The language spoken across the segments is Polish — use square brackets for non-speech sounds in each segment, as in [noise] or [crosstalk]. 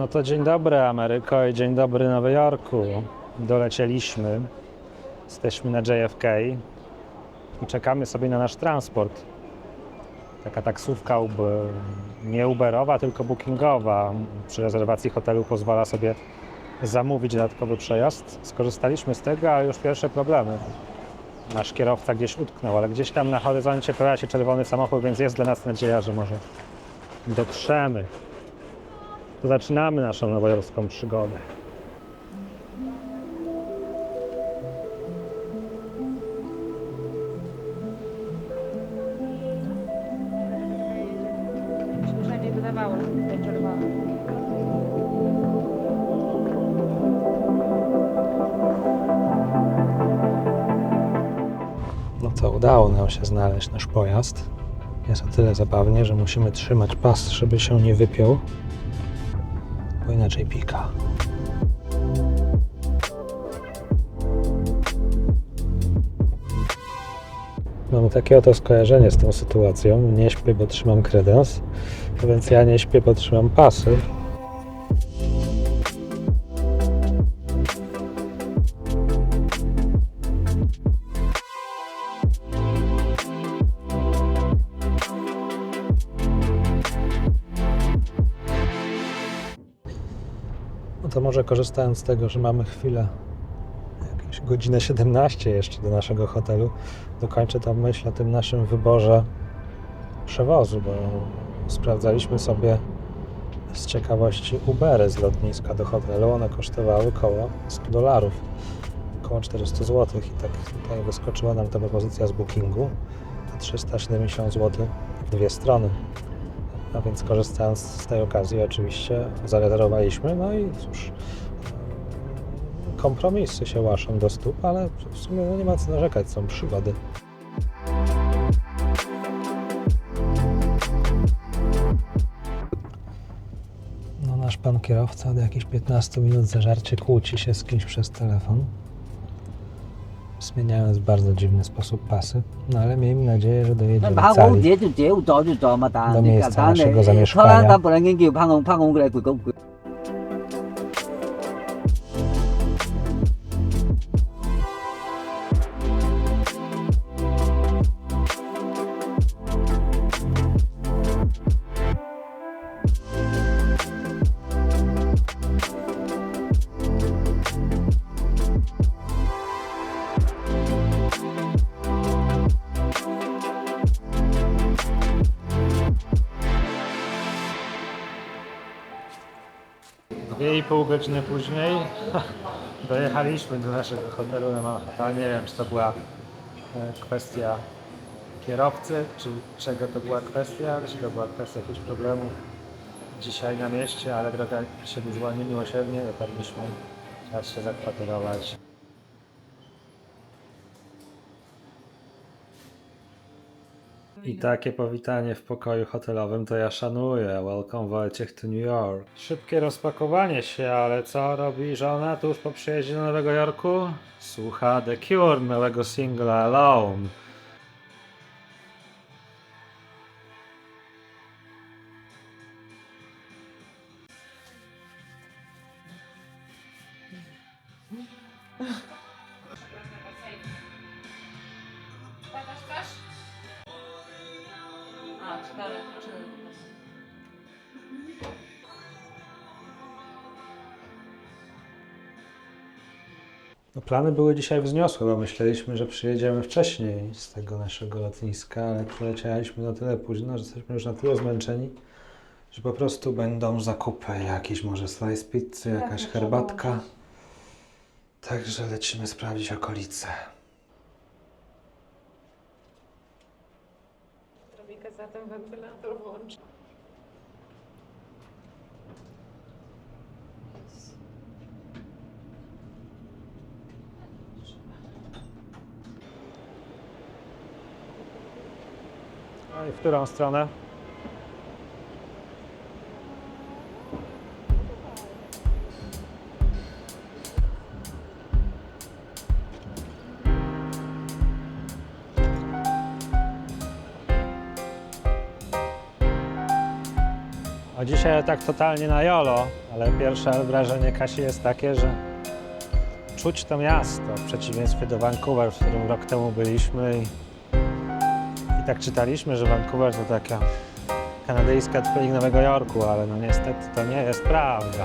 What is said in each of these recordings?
No to dzień dobry Ameryko i dzień dobry Nowy Jorku. Dolecieliśmy. Jesteśmy na JFK i czekamy sobie na nasz transport. Taka taksówka nie Uberowa, tylko bookingowa. Przy rezerwacji hotelu pozwala sobie zamówić dodatkowy przejazd. Skorzystaliśmy z tego, ale już pierwsze problemy. Nasz kierowca gdzieś utknął, ale gdzieś tam na horyzoncie pojawia się czerwony samochód, więc jest dla nas nadzieja, że może dotrzemy. To zaczynamy naszą nowojorską przygodę. Tutaj czerwony. No to udało nam się znaleźć nasz pojazd. Jest o tyle zabawnie, że musimy trzymać pas, żeby się nie wypiął, inaczej pika. Mam takie oto skojarzenie z tą sytuacją. Nie śpię, bo trzymam kredens, więc ja nie śpię, bo trzymam pasy. To może korzystając z tego, że mamy chwilę, jakieś godzinę 17 jeszcze do naszego hotelu, dokończę tą myśl o tym naszym wyborze przewozu, bo sprawdzaliśmy sobie z ciekawości Ubery z lotniska do hotelu. One kosztowały około 100 dolarów, około 400 zł i tak tutaj wyskoczyła nam ta propozycja z bookingu. To 370 zł w dwie strony. A więc korzystając z tej okazji oczywiście zarezerwowaliśmy, no i cóż, kompromisy się łaszą do stóp, ale w sumie no nie ma co narzekać, są przygody. No nasz pan kierowca od jakichś 15 minut zażarcie kłóci się z kimś przez telefon, zmieniając w bardzo dziwny sposób pasy, no ale miejmy nadzieję, że dojedziemy cali. do miejsca naszego zamieszkania. Pół godziny później [laughs] dojechaliśmy do naszego hotelu na Manhattan. Nie wiem, czy to była e, kwestia kierowcy, czy czego to była kwestia, czy to była kwestia jakichś problemów dzisiaj na mieście, ale droga się zła niemiłosiernie, dotarliśmy, czas się zakwaterować. I takie powitanie w pokoju hotelowym to ja szanuję. Welcome Wojciech to New York. Szybkie rozpakowanie się, ale co robi żona tuż po przyjeździe do Nowego Jorku? Słucha The Cure, nowego singla Alone. Pamiętasz Cztery. No, plany były dzisiaj wzniosłe, bo myśleliśmy, że przyjedziemy wcześniej z tego naszego lotniska, ale przylecieliśmy na tyle późno, że jesteśmy już na tyle zmęczeni, że po prostu będą zakupy, jakieś może slice pizzy, jakaś trzeba herbatka. Także lecimy sprawdzić okolice. Trójkę zatem wentylator włączy. No i w którą stronę? A dzisiaj tak totalnie na jolo, ale pierwsze wrażenie Kasi jest takie, że czuć to miasto w przeciwieństwie do Vancouver, w którym rok temu byliśmy i, i tak czytaliśmy, że Vancouver to taka kanadyjska twierdź Nowego Jorku, ale no niestety to nie jest prawda.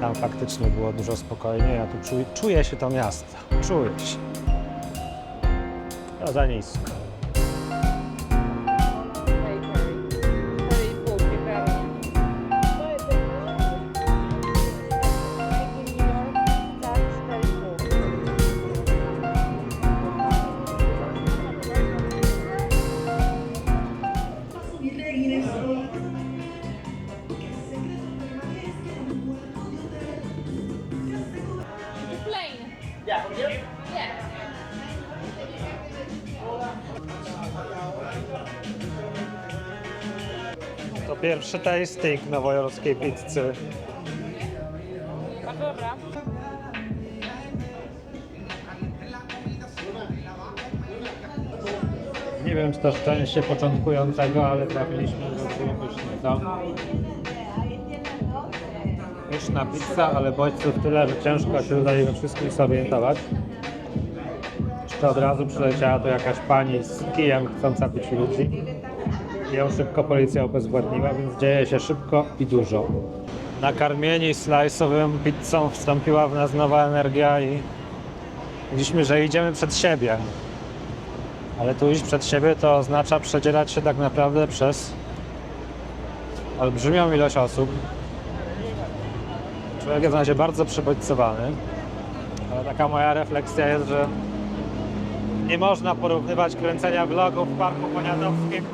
Tam faktycznie było dużo spokojniej, a tu czuję, się to miasto. Czuję się. No za nisko. To pierwszy tasting nowojorskiej pizzy. Bardzo dobra. Nie wiem, czy to szczęście początkującego, ale trafiliśmy do pyszne, co? Pyszna pizza, ale bodźców tyle, że ciężko się udaje we wszystkim zorientować. Jeszcze od razu przyleciała tu jakaś pani z kijem chcąca pić ludzi. Ją szybko policja obezwładniła, więc dzieje się szybko i dużo. Nakarmieni slajsową pizzą wstąpiła w nas nowa energia i widzieliśmy, że idziemy przed siebie. Ale tu iść przed siebie to oznacza przedzierać się tak naprawdę przez olbrzymią ilość osób. Człowiek jest na razie bardzo przebodźcowany, ale taka moja refleksja jest, że nie można porównywać kręcenia vlogów w Parku Poniatowskim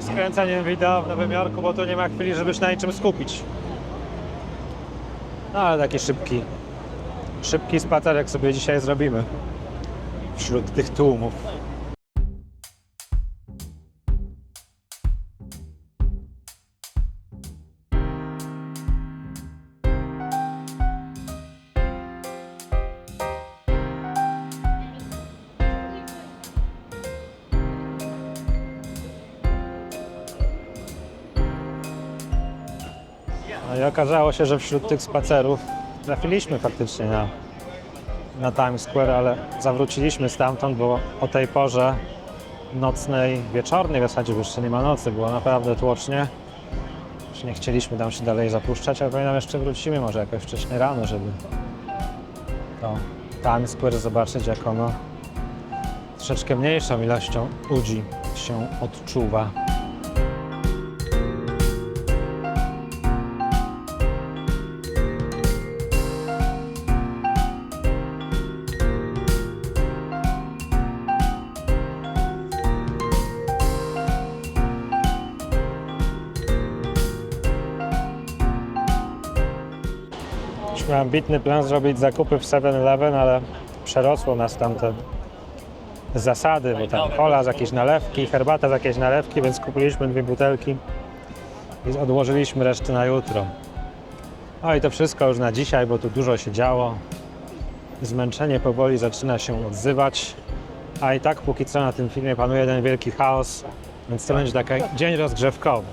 z kręceniem wideo w Nowym Jorku, bo tu nie ma chwili, żeby się na niczym skupić. No ale taki szybki, szybki spacerek sobie dzisiaj zrobimy wśród tych tłumów. I okazało się, że wśród tych spacerów trafiliśmy faktycznie na, na Times Square, ale zawróciliśmy stamtąd, bo o tej porze nocnej, wieczornej w zasadzie, bo jeszcze nie ma nocy, było naprawdę tłocznie. Już nie chcieliśmy tam się dalej zapuszczać, ale pamiętam jeszcze wrócimy może jakoś wcześniej rano, żeby to Times Square zobaczyć, jak ono troszeczkę mniejszą ilością ludzi się odczuwa. Już miałem plan zrobić zakupy w 7-Eleven, ale przerosło nas tamte zasady, bo tam kola z jakieś nalewki, herbata z jakieś nalewki, więc kupiliśmy dwie butelki i odłożyliśmy resztę na jutro. No i to wszystko już na dzisiaj, bo tu dużo się działo. Zmęczenie powoli zaczyna się odzywać, a i tak póki co na tym filmie panuje jeden wielki chaos, więc to będzie taki dzień rozgrzewkowy.